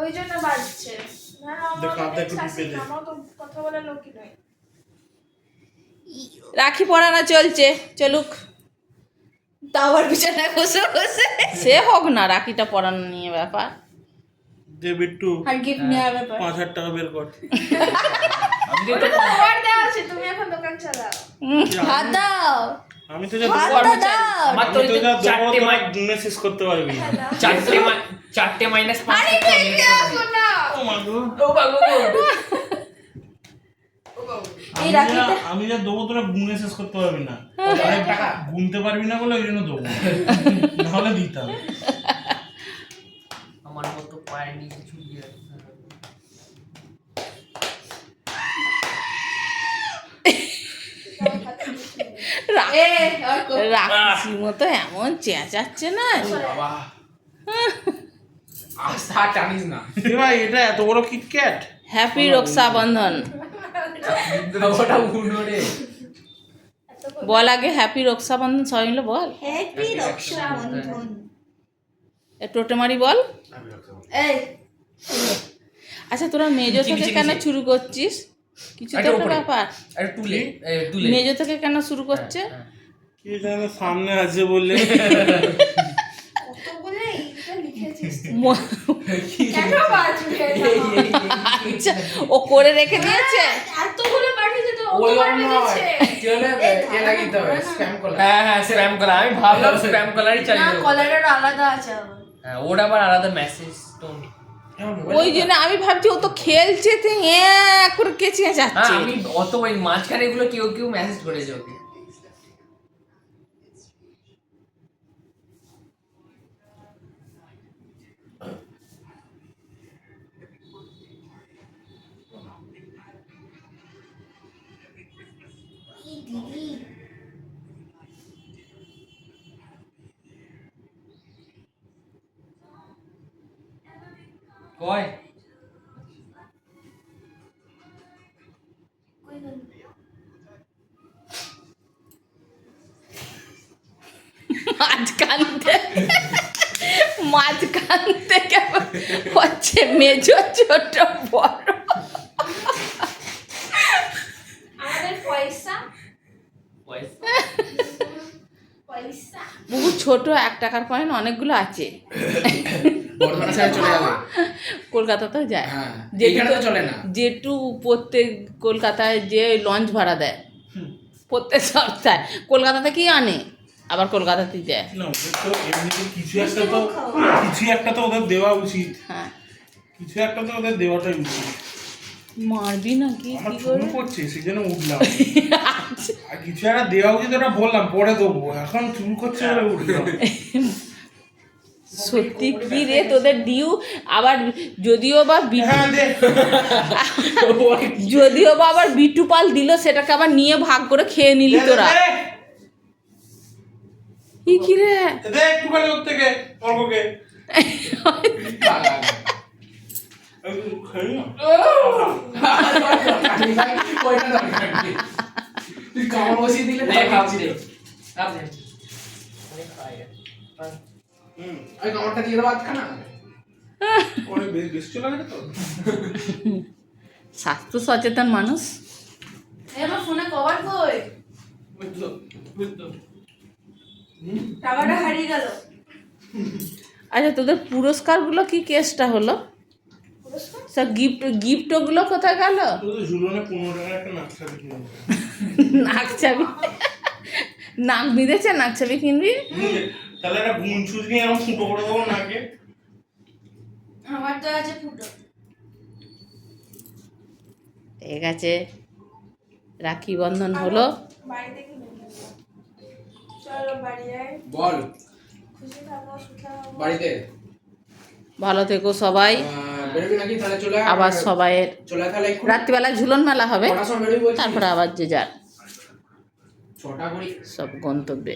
ওই জন্য বাজছে। না আমার তো কথা বলার লোকই নয় রাখি পরানো চলছে চলুক। তাওয়ার বিছানায় বসে বসে। সে হোক না রাখিটা পরানো নিয়ে ব্যাপার। দে বিট্টু আর গিফট নেওয়ার ব্যাপার। পাঁচ হাজার টাকা বের কর। তুমি এখন দোকান চালাও। হাত দাও। আমি তো যা যা দেবো চারটে তোরা মাই- গুনে শেষ করতে পারবি চারটে মা- চারটে মাইনাস আমি যা- দেবো তোরা গুনে শেষ করতে পারবি না। আরে গুনতে পারবি না বলে ওই জন্য দেবো। নাহলে দিতাম আমার মতো পায়ের নিচে ছুটিয়ে রা- এ আর কো- রাখির মতো এমন চেঁচাচ্ছে না। বাবা। আস্থা টানিস না ভাই এটা এত বড় কিটক্যাট হ্যাপি রক্ষাবন্ধন ওটা উনো রে বল আগে হ্যাপি রক্ষাবন্ধন সবাই মিলে বল। হ্যাপি রক্ষাবন্ধন এ টোটে মারি বল এই। আচ্ছা তোরা মেজো থেকে কেন শুরু করছিস? কিছু তো একটা। ব্যাপার। তুলে মেজো থেকে কেন শুরু করছে? হ্যাঁ, কি জানে সামনে আছে বলে আচ্ছা ও করে রেখে দিয়েছে। collar। হ্যাঁ। হ্যাঁ আমি ভাবলাম স্প্যাম কলারই চালিয়ে। কলারের আলাদা আছে আবার। হ্যাঁ ওর আবার আলাদা মেসেজ টোন ওই জন্য আমি ভাবছি ও তো খেলছে তো হ্যাঁ করে কে হ্যাঁ চেঁচাচ্ছে আমি অত ওই মাঝখানে এগুলো কেউ কেউ মেসেজ করেছে ওকে। কয়? মাঝখান থেকে মাঝখান থেকে হচ্ছে? মেজো ছোট বড়। বহু ছোট এক টাকার কয়েন অনেকগুলো আছে। কলকাতাতেও যায়। হ্যাঁ না? যেটু প্রত্যেক কলকাতায় যে লঞ্চ ভাড়া দেয় প্রত্যেক সপ্তাহে। কলকাতা থেকেই আনে? আবার কলকাতাতেই দেয় না ওদের তো এমনিতে কিছু একটা তো কিছু একটা তো ওদের দেওয়া উচিত। হ্যাঁ। কিছু একটা তো ওদের দেওয়াটাই উচিত। মারবি না কি করে? করছে সেই জন্য উঠলাম। আর কিছু একটা দেওয়া উচিত ওটা বললাম পরে দেবো। এখন চুল করছে বলে উঠলাম। সত্যি কি রে তোদের ডিউ? আবার যদিও বা হ্যাঁ যদিও বা আবার বিটু পাল দিল সেটাকে আবার নিয়ে ভাগ করে খেয়ে নিলি তোরা। কি কি রে? একটুখানি থেকে। তুই কামড় বসিয়ে দিলে নে, ভাবছি রে। ভাবছি। হুম, আমি কামড়টা দিয়ে দেবো আধখানা অনেক বেশি চলে গেছে তো স্বাস্থ্য সচেতন মানুষ আমার ফোনে কভার কই টাকাটা হারিয়ে গেল আচ্ছা তোদের পুরস্কারগুলো কি কেসটা হলো সব গিফট গিফটগুলো কোথায় গেল? নাক চাবি নাক বিঁধেছে নাক চাবি কিনবি? তাহলে একটা গুণ নিয়ে এরকম ফুটো করে দেবো নাকে। আমার তো আছে ফুটো। ঠিক আছে রাখি বন্ধন হলো। বাড়িতে কি নেই চলো বাড়ি যাই বল। খুশি থাকো সুখে থাকো। বাড়িতে? ভালো থেকো সবাই। আবার সবাইয়ের এক্ষুনি। রাত্রিবেলা ঝুলন মেলা হবে? তারপরে আবার যে যার সব গন্তব্যে